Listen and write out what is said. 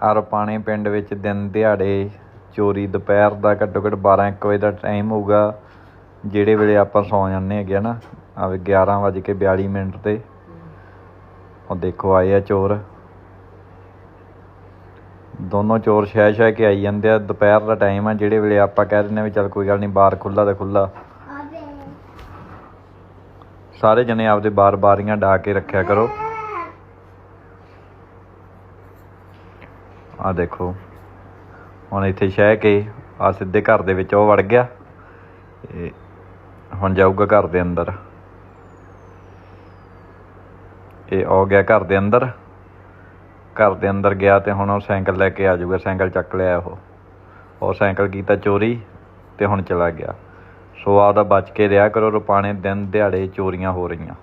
ਅਰਪਾਣੇ ਪਿੰਡ ਵਿੱਚ ਦਿਨ ਦਿਹਾੜੇ ਚੋਰੀ ਦੁਪਹਿਰ ਦਾ ਘੱਟੋ ਘੱਟ 12 1 ਵਜੇ ਦਾ ਟਾਈਮ ਹੋਊਗਾ ਜਿਹੜੇ ਵੇਲੇ ਆਪਾਂ ਸੌ ਜਾਂਦੇ ਹੈਗੇ ਨਾ ਆ ਵੀ 11 ਵੱਜ ਕੇ 42 ਮਿੰਟ ਤੇ। ਉਹ ਦੇਖੋ ਆਏ ਆ ਚੋਰ। ਦੋਨੋਂ ਚੋਰ ਸ਼ਹਿ ਸ਼ਹਿ ਕੇ ਆਈ ਜਾਂਦੇ ਆ। ਦੁਪਹਿਰ ਦਾ ਟਾਈਮ ਆ ਜਿਹੜੇ ਵੇਲੇ ਆਪਾਂ ਕਹਿ ਦਿੰਦੇ ਆ ਵੀ ਚੱਲ ਕੋਈ ਗੱਲ ਨਹੀਂ ਬਾਹਰ ਖੁੱਲਾ ਤੇ ਖੁੱਲਾ ਸਾਰੇ ਜਣੇ ਆਪਦੇ ਬਾਰ ਬਾਰੀਆਂ ਡਾ ਕੇ ਰੱਖਿਆ ਕਰੋ। ਆ ਦੇਖੋ। ਹੁਣ ਇੱਥੇ ਸ਼ਹਿ ਕੇ ਆ ਸਿੱਧੇ ਘਰ ਦੇ ਵਿੱਚ ਉਹ ਵੜ ਗਿਆ। ਇਹ ਹੁਣ ਜਾਊਗਾ ਘਰ ਦੇ ਅੰਦਰ। ਇਹ ਆ ਗਿਆ ਘਰ ਦੇ ਅੰਦਰ। ਘਰ ਦੇ ਅੰਦਰ ਗਿਆ ਤੇ ਹੁਣ ਉਹ ਸਾਈਕਲ ਲੈ ਕੇ ਆ ਜਾਊਗਾ, ਸਾਈਕਲ ਚੱਕ ਲਿਆ ਉਹ। ਉਹ ਸਾਈਕਲ ਕੀਤਾ ਚੋਰੀ ਤੇ ਹੁਣ ਚਲਾ ਗਿਆ। ਸੋ ਆਪਦਾ ਬਚ ਕੇ ਰਿਹਾ ਕਰੋ, ਰੁਪਾਣੇ ਦਿਨ ਦਿਹਾੜੇ ਚੋਰੀਆਂ ਹੋ ਰਹੀਆਂ।